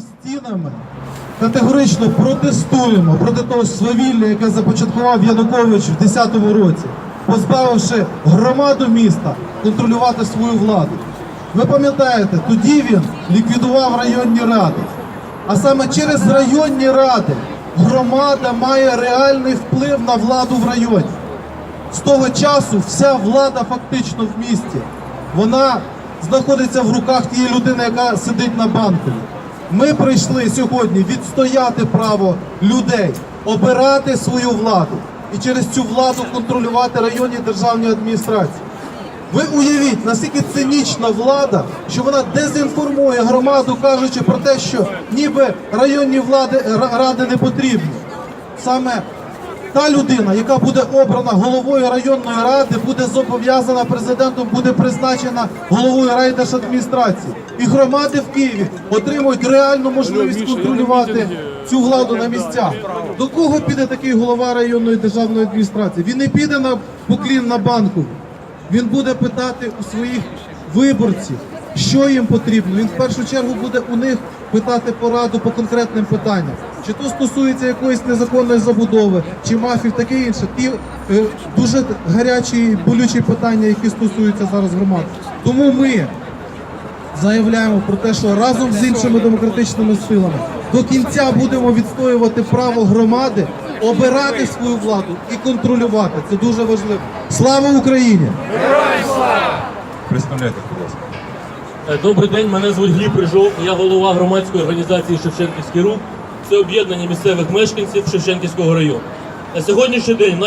стінами категорично протестуємо проти того свавілля, яке започаткував Янукович в 2010 році, позбавивши громаду міста контролювати свою владу. Ви пам'ятаєте, тоді він ліквідував районні ради. А саме через районні ради громада має реальний вплив на владу в районі. З того часу вся влада фактично в місті. Вона знаходиться в руках тієї людини, яка сидить на банку. Ми прийшли сьогодні відстояти право людей, обирати свою владу і через цю владу контролювати районні державні адміністрації. Ви уявіть, наскільки цинічна влада, що вона дезінформує громаду, кажучи про те, що ніби районні влади ради не потрібні. Саме та людина, яка буде обрана головою районної ради, буде зобов'язана президентом, буде призначена головою райдержадміністрації. І громади в Києві отримують реальну можливість контролювати цю владу на місцях. До кого піде такий голова районної державної адміністрації? Він не піде на поклін на банку. Він буде питати у своїх виборців, що їм потрібно. Він в першу чергу буде у них питати пораду по конкретним питанням. Чи то стосується якоїсь незаконної забудови, чи мафів, таке інше. Ті е, дуже гарячі і болючі питання, які стосуються зараз громади. Тому ми заявляємо про те, що разом з іншими демократичними силами до кінця будемо відстоювати право громади обирати свою владу і контролювати. Це дуже важливо. Слава Україні! Представляйте, будь ласка. Е, Добрий день, мене звуть Гліб Рижов, я голова громадської організації Шевченківський рух. Це об'єднання місцевих мешканців Шевченківського району. На сьогоднішній день в